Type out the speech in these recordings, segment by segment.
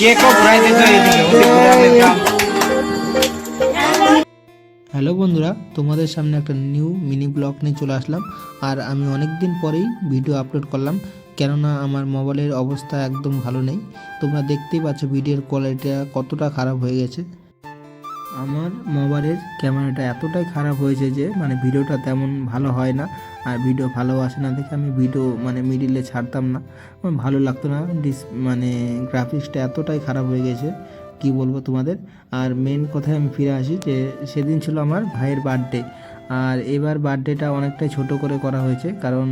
কেকও ঘুরাইতে hello বন্ধুরা তোমাদের সামনে একটা নিউ মিনি ব্লগ নিয়ে চলে আসলাম। আর আমি অনেক দিন পরেই ভিডিও আপলোড করলাম কেননা আমার মোবাইলের অবস্থা একদম ভালো নেই। তোমরা দেখতেই পাচ্ছ ভিডিওর কোয়ালিটিটা কতটা খারাপ হয়ে গেছে। আমার মোবাইলের ক্যামেরাটা এতটাই খারাপ হয়েছে যে মানে ভিডিওটা তেমন ভালো হয় না। আর ভিডিও ভালো আসে না দেখে আমি ভিডিও মানে মিডিলে ছাড়তাম না। আমার ভালো লাগতো না। ডিস মানে গ্রাফিক্সটা এতটাই খারাপ হয়ে গেছে। কি বলব তোমাদের? আর মেন কথায় আমি ফিরে আসি যে, সেদিন ছিল আমার ভাইয়ের বার্থডে আর এবার বার্থডেটা অনেকটাই ছোট করে করা হয়েছে। কারণ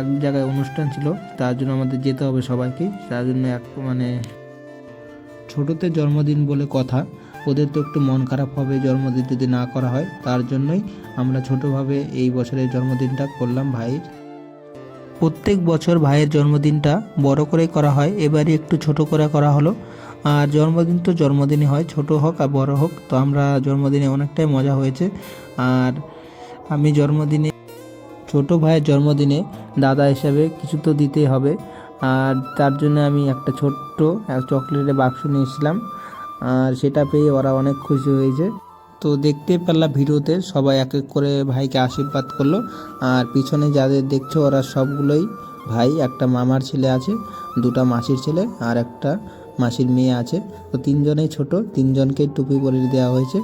এক জায়গায় অনুষ্ঠান ছিল, তার জন্য আমাদের যেতে হবে সবাইকে। তার জন্য এক মানে ছোটোতে জন্মদিন বলে কথা। ওদের তো একটু মন খারাপ হবে, জন্মদিন যদি না করা হয়, তার জন্যই আমরা ছোটোভাবে এই বছরের জন্মদিনটা করলাম ভাইয়ের। প্রত্যেক বছর ভাইয়ের জন্মদিনটা বড় করে করা হয়, এবারই একটু ছোট করে করা হলো। আর জন্মদিন তো জন্মদিনই হয়, ছোট হোক আর বড় হোক, তো আমরা জন্মদিনে অনেকটাই মজা হয়েছে। আর আমি জন্মদিনে, ছোট ভাইয়ের জন্মদিনে দাদা হিসাবে কিছু তো দিতেই হবে। আর তার জন্য আমি একটা ছোট্ট চকলেটের বাক্স নিয়েছিলাম আর সেটা পেয়ে ওরা অনেক খুশি হয়েছে। তো দেখতে পেলাম ভিডিওতে সবাই এক এক করে ভাইকে আশীর্বাদ করল। আর পিছনে যাদের দেখছ, ওরা সবগুলোই ভাই, একটা মামার ছেলে আছে, দুটা মাসির ছেলে আর একটা মাসির মেয়ে আছে। তো তিনজনেই ছোট, তিনজনকে টুপি পরিয়ে দেওয়া হয়েছে।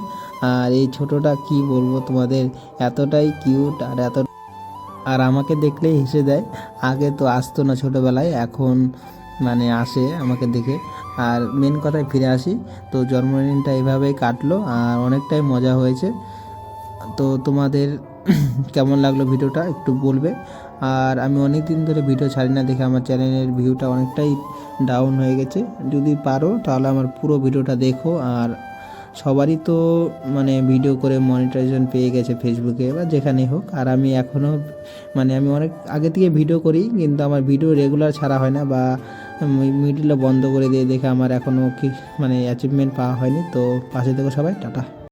আর এই ছোটটা কি বলব তোমাদের, এতটাই কিউট আর এত আর আমাকে দেখলেই হেসে দেয়। আগে তো আসতো না ছোটোবেলায়, এখন মানে আসে আমাকে দেখে। আর মেন কথায় ফিরে আসি, তো জন্মদিনটা এইভাবেই কাটলো আর অনেকটাই মজা হয়েছে। তো তোমাদের কেমন লাগল ভিডিওটা একটু বলবে? আর আমি অনেক দিন ধরে ভিডিও ছাড়ি না দেখে আমার চ্যানেলের ভিউটা অনেকটাই ডাউন হয়ে গেছে। যদি পারো তাহলে আমার পুরো ভিডিওটা দেখো আর সবারই তো মানে ভিডিও করে মনিটাইজেশন পেয়ে গেছে ফেসবুকে বা যেখানেই হোক। আর আমি এখনও মানে আমি অনেক আগে থেকে ভিডিও করি, কিন্তু আমার ভিডিও রেগুলার ছাড়া হয় না বা মিডিলে বন্ধ করে দিয়ে দেখে আমার এখনও কি মানে অ্যাচিভমেন্ট পাওয়া হয়নি, তো পাশে থেকে সবাই, টাটা।